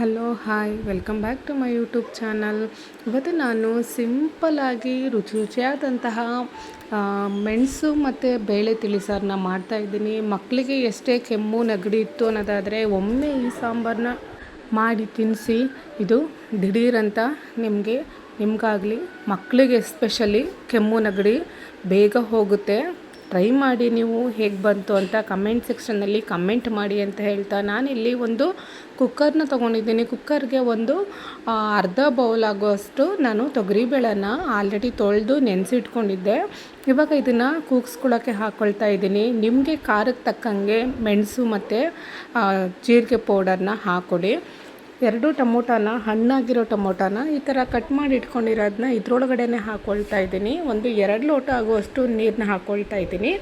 Hello, hi. Welcome back to my YouTube channel. ಇವತ್ತು ನಾನು ಸಿಂಪಲ್ಲಾಗಿ ರುಚಿ ರುಚಿಯಾದಂತಹ ಮೆಣಸು ಮತ್ತು ಬೇಳೆ ತಿಳಿಸಾರನ್ನ ಮಾಡ್ತಾಯಿದ್ದೀನಿ ಮಕ್ಕಳಿಗೆ ಎಷ್ಟೇ ಕೆಮ್ಮು, ನೆಗಡಿ ಇತ್ತು ಅನ್ನೋದಾದರೆ ಒಮ್ಮೆ ಈ ಸಾಂಬಾರನ್ನ ಮಾಡಿ ತಿನ್ನಿಸಿ ಇದು ದಿಢೀರಂತ ನಿಮಗೆ, ನಿಮಗಾಗಲಿ ಮಕ್ಕಳಿಗೆ ಎಸ್ಪೆಷಲಿ ಕೆಮ್ಮು, ನೆಗಡಿ ಬೇಗ ಹೋಗುತ್ತೆ. ಟ್ರೈ ಮಾಡಿ ನೀವು ಹೇಗೆ ಬಂತು ಅಂತ ಕಮೆಂಟ್ ಸೆಕ್ಷನ್ನಲ್ಲಿ ಕಮೆಂಟ್ ಮಾಡಿ ಅಂತ ಹೇಳ್ತಾ ನಾನಿಲ್ಲಿ ಒಂದು ಕುಕ್ಕರ್ನ ತೊಗೊಂಡಿದ್ದೀನಿ. ಕುಕ್ಕರ್ಗೆ ಒಂದು ಅರ್ಧ ಬೌಲ್ ಆಗುವಷ್ಟು ನಾನು ತೊಗರಿಬೇಳೆನ ಆಲ್ರೆಡಿ ತೊಳೆದು ನೆನೆಸಿಟ್ಕೊಂಡಿದ್ದೆ. ಇವಾಗ ಇದನ್ನು ಕೂಗಿಸ್ಕೊಳ್ಳೋಕ್ಕೆ ಹಾಕ್ಕೊಳ್ತಾ ಇದ್ದೀನಿ. ನಿಮಗೆ ಖಾರಕ್ಕೆ ತಕ್ಕಂಗೆ ಮೆಣಸು ಮತ್ತು ಜೀರಿಗೆ ಪೌಡರ್ನ ಹಾಕ್ಕೊಡಿ ಎರಡು ಟೊಮೊಟೊನ, ಹಣ್ಣಾಗಿರೋ ಟೊಮೊಟೊನ ಈ ಥರ ಕಟ್ ಮಾಡಿ ಇಟ್ಕೊಂಡಿರೋದನ್ನ ಇದ್ರೊಳಗಡೆನೆ ಹಾಕ್ಕೊಳ್ತಾ ಇದ್ದೀನಿ. ಒಂದು ಎರಡು ಲೋಟ ಆಗುವಷ್ಟು ನೀರನ್ನ ಹಾಕ್ಕೊಳ್ತಾ ಇದ್ದೀನಿ.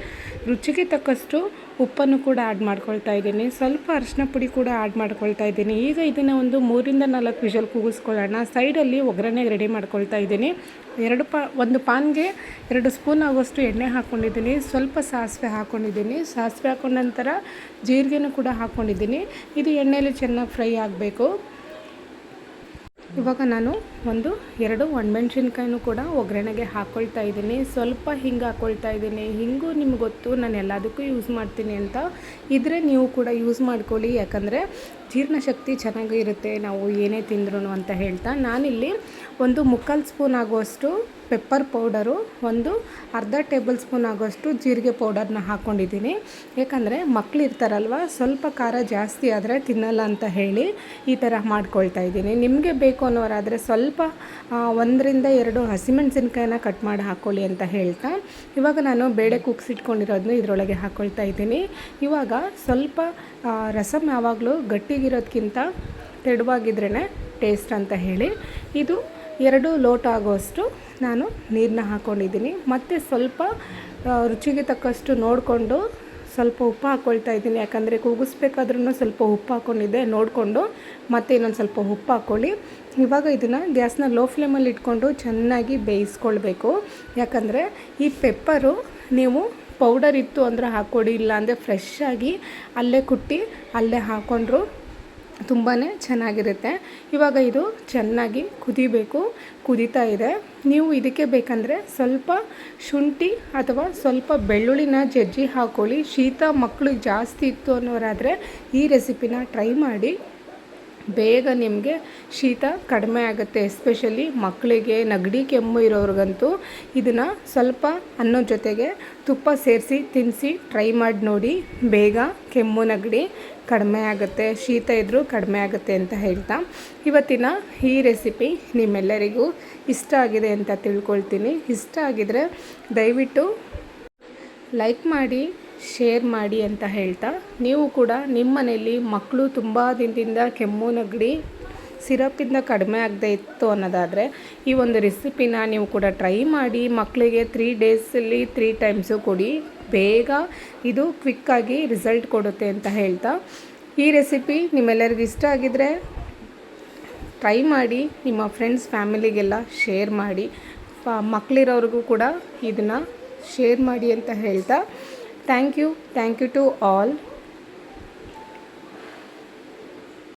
ರುಚಿಗೆ ತಕ್ಕಷ್ಟು ಉಪ್ಪನ್ನು ಕೂಡ ಆ್ಯಡ್ ಮಾಡ್ಕೊಳ್ತಾ ಇದ್ದೀನಿ. ಸ್ವಲ್ಪ ಅರಿಶಿನ ಪುಡಿ ಕೂಡ ಆ್ಯಡ್ ಮಾಡ್ಕೊಳ್ತಾ ಇದ್ದೀನಿ. ಈಗ ಇದನ್ನು ಒಂದು ಮೂರಿಂದ ನಾಲ್ಕು ವಿಷಲ್ ಕೂಗಿಸ್ಕೊಳ್ಳೋಣ. ಸೈಡಲ್ಲಿ ಒಗ್ಗರಣೆ ರೆಡಿ ಮಾಡ್ಕೊಳ್ತಾ ಇದ್ದೀನಿ. ಎರಡು ಪಾ, ಒಂದು ಪಾನ್ಗೆ ಎರಡು ಸ್ಪೂನ್ ಆಗೋಷ್ಟು ಎಣ್ಣೆ ಹಾಕ್ಕೊಂಡಿದ್ದೀನಿ ಸ್ವಲ್ಪ ಸಾಸಿವೆ ಹಾಕ್ಕೊಂಡಿದ್ದೀನಿ ಸಾಸಿವೆ ಹಾಕೊಂಡ ನಂತರ ಜೀರಿಗೆನೂ ಕೂಡ ಹಾಕ್ಕೊಂಡಿದ್ದೀನಿ ಇದು ಎಣ್ಣೆಯಲ್ಲಿ ಚೆನ್ನಾಗಿ ಫ್ರೈ ಆಗಬೇಕು. ಇವಾಗ ನಾನು ಒಂದು ಎರಡು ಒಣಮೆಣ್ಸಿನ್ಕಾಯಿನೂ ಕೂಡ ಒಗ್ಗರಣೆಗೆ ಹಾಕ್ಕೊಳ್ತಾ ಇದ್ದೀನಿ. ಸ್ವಲ್ಪ ಹಿಂಗೆ ಹಾಕ್ಕೊಳ್ತಾ ಇದ್ದೀನಿ. ಹಿಂಗು ನಿಮ್ಗೆ ಗೊತ್ತು, ನಾನು ಎಲ್ಲದಕ್ಕೂ ಯೂಸ್ ಮಾಡ್ತೀನಿ ಅಂತ. ಇದ್ರೆ ನೀವು ಕೂಡ ಯೂಸ್ ಮಾಡ್ಕೊಳ್ಳಿ. ಯಾಕಂದರೆ ಜೀರ್ಣಶಕ್ತಿ ಚೆನ್ನಾಗಿ ಇರುತ್ತೆ ನಾವು ಏನೇ ತಿಂದ್ರೂ ಅಂತ ಹೇಳ್ತಾ ನಾನಿಲ್ಲಿ ಒಂದು ಮುಕ್ಕಾಲು ಸ್ಪೂನ್ ಆಗುವಷ್ಟು ಪೆಪ್ಪರ್ ಪೌಡರು, ಒಂದು ಅರ್ಧ ಟೇಬಲ್ ಸ್ಪೂನ್ ಆಗೋಷ್ಟು ಜೀರಿಗೆ ಪೌಡರ್ನ ಹಾಕ್ಕೊಂಡಿದ್ದೀನಿ ಯಾಕಂದರೆ ಮಕ್ಳು ಇರ್ತಾರಲ್ವ ಸ್ವಲ್ಪ ಖಾರ ಜಾಸ್ತಿ ಆದರೆ ತಿನ್ನಲ್ಲ ಅಂತ ಹೇಳಿ ಈ ಥರ ಮಾಡ್ಕೊಳ್ತಾ ಇದ್ದೀನಿ. ನಿಮಗೆ ಬೇಕು ಅನ್ನೋರಾದರೆ ಸ್ವಲ್ಪ ಒಂದರಿಂದ ಎರಡು ಹಸಿಮೆಣಸಿನ್ಕಾಯಿನ ಕಟ್ ಮಾಡಿ ಹಾಕ್ಕೊಳ್ಳಿ ಅಂತ ಹೇಳ್ತಾ, ಇವಾಗ ನಾನು ಬೇಳೆ ಕುಗ್ಸಿಟ್ಕೊಂಡಿರೋದನ್ನ ಇದರೊಳಗೆ ಹಾಕ್ಕೊಳ್ತಾ ಇದ್ದೀನಿ. ಇವಾಗ ಸ್ವಲ್ಪ ರಸಮ್ ಯಾವಾಗಲೂ ಗಟ್ಟಿಗಿರೋದ್ಕಿಂತ ತೆಳುವಾಗಿದ್ರೇ ಟೇಸ್ಟ್ ಅಂತ ಹೇಳಿ. ಇದು ಎರಡು ಲೋಟ ಆಗೋಷ್ಟು ನಾನು ನೀರನ್ನ ಹಾಕ್ಕೊಂಡಿದ್ದೀನಿ ಮತ್ತು ಸ್ವಲ್ಪ ರುಚಿಗೆ ತಕ್ಕಷ್ಟು ನೋಡಿಕೊಂಡು ಸ್ವಲ್ಪ ಉಪ್ಪು ಹಾಕ್ಕೊಳ್ತಾ ಇದ್ದೀನಿ. ಯಾಕಂದರೆ ಕೂಗಿಸ್ಬೇಕಾದ್ರೂ ಸ್ವಲ್ಪ ಉಪ್ಪು ಹಾಕ್ಕೊಂಡಿದ್ದೆ ನೋಡಿಕೊಂಡು ಮತ್ತೆ ಇನ್ನೊಂದು ಸ್ವಲ್ಪ ಉಪ್ಪು ಹಾಕ್ಕೊಳ್ಳಿ ಇವಾಗ ಇದನ್ನು ಗ್ಯಾಸ್ನ ಲೋ ಫ್ಲೇಮಲ್ಲಿ ಇಟ್ಕೊಂಡು ಚೆನ್ನಾಗಿ ಬೇಯಿಸ್ಕೊಳ್ಬೇಕು. ಯಾಕಂದರೆ ಈ ಪೆಪ್ಪರು ನೀವು ಪೌಡರ್ ಇತ್ತು ಅಂದರೆ ಹಾಕ್ಕೊಡಿ, ಇಲ್ಲಾಂದರೆ ಫ್ರೆಶ್ ಆಗಿ ಅಲ್ಲೇ ಕುಟ್ಟಿ ಅಲ್ಲೇ ಹಾಕ್ಕೊಂಡ್ರು ತುಂಬಾ ಚೆನ್ನಾಗಿರುತ್ತೆ. ಇವಾಗ ಇದು ಚೆನ್ನಾಗಿ ಕುದಿಬೇಕು, ಕುದೀತಾ ಇದೆ. ನೀವು ಇದಕ್ಕೆ ಬೇಕಂದರೆ ಸ್ವಲ್ಪ ಶುಂಠಿ ಅಥವಾ ಸ್ವಲ್ಪ ಬೆಳ್ಳುಳ್ಳಿನ ಜಜ್ಜಿ ಹಾಕ್ಕೊಳ್ಳಿ ಶೀತ ಮಕ್ಕಳು ಜಾಸ್ತಿ ಇತ್ತು ಅನ್ನೋರಾದರೆ ಈ ರೆಸಿಪಿನ ಟ್ರೈ ಮಾಡಿ. ಬೇಗ ನಿಮಗೆ ಶೀತ ಕಡಿಮೆ ಆಗುತ್ತೆ, ಎಸ್ಪೆಷಲಿ ಮಕ್ಕಳಿಗೆ ನೆಗಡಿ ಕೆಮ್ಮು ಇರೋರಿಗಂತೂ. ಇದನ್ನು ಸ್ವಲ್ಪ ಅನ್ನೋ ಜೊತೆಗೆ ತುಪ್ಪ ಸೇರಿಸಿ ತಿನ್ನಿಸಿ ಟ್ರೈ ಮಾಡಿ ನೋಡಿ. ಬೇಗ ಕೆಮ್ಮು, ನೆಗಡಿ ಕಡಿಮೆ ಆಗುತ್ತೆ, ಶೀತ ಇದ್ದರೂ ಕಡಿಮೆ ಆಗುತ್ತೆ ಅಂತ ಹೇಳ್ತಾ. ಇವತ್ತಿನ ಈ ರೆಸಿಪಿ ನಿಮ್ಮೆಲ್ಲರಿಗೂ ಇಷ್ಟ ಆಗಿದೆ ಅಂತ ತಿಳ್ಕೊಳ್ತೀನಿ. ಇಷ್ಟ ಆಗಿದರೆ ದಯವಿಟ್ಟು ಲೈಕ್ ಮಾಡಿ, ಶೇರ್ ಮಾಡಿ ಅಂತ ಹೇಳ್ತಾ. ನೀವು ಕೂಡ ನಿಮ್ಮ ಮನೆಯಲ್ಲಿ ಮಕ್ಕಳು ತುಂಬ ದಿನದಿಂದ ಕೆಮ್ಮು ನೆಗಡಿ ಸಿರಪಿಂದ ಕಡಿಮೆ ಆಗದೆ ಇತ್ತು ಅನ್ನೋದಾದರೆ ಈ ಒಂದು ರೆಸಿಪಿನ ನೀವು ಕೂಡ ಟ್ರೈ ಮಾಡಿ ಮಕ್ಕಳಿಗೆ ತ್ರೀ ಡೇಸಲ್ಲಿ ತ್ರೀ ಟೈಮ್ಸು ಕೊಡಿ. ಬೇಗ ಇದು ಕ್ವಿಕ್ಕಾಗಿ ರಿಸಲ್ಟ್ ಕೊಡುತ್ತೆ ಅಂತ ಹೇಳ್ತಾ ಈ ರೆಸಿಪಿ ನಿಮ್ಮೆಲ್ಲರಿಗೂ ಇಷ್ಟ ಆಗಿದರೆ ಟ್ರೈ ಮಾಡಿ, ನಿಮ್ಮ ಫ್ರೆಂಡ್ಸ್ ಫ್ಯಾಮಿಲಿಗೆಲ್ಲ ಶೇರ್ ಮಾಡಿ ಮಕ್ಕಳಿರೋರಿಗೂ ಕೂಡ ಇದನ್ನು ಶೇರ್ ಮಾಡಿ ಅಂತ ಹೇಳ್ತಾ. Thank you thank you to all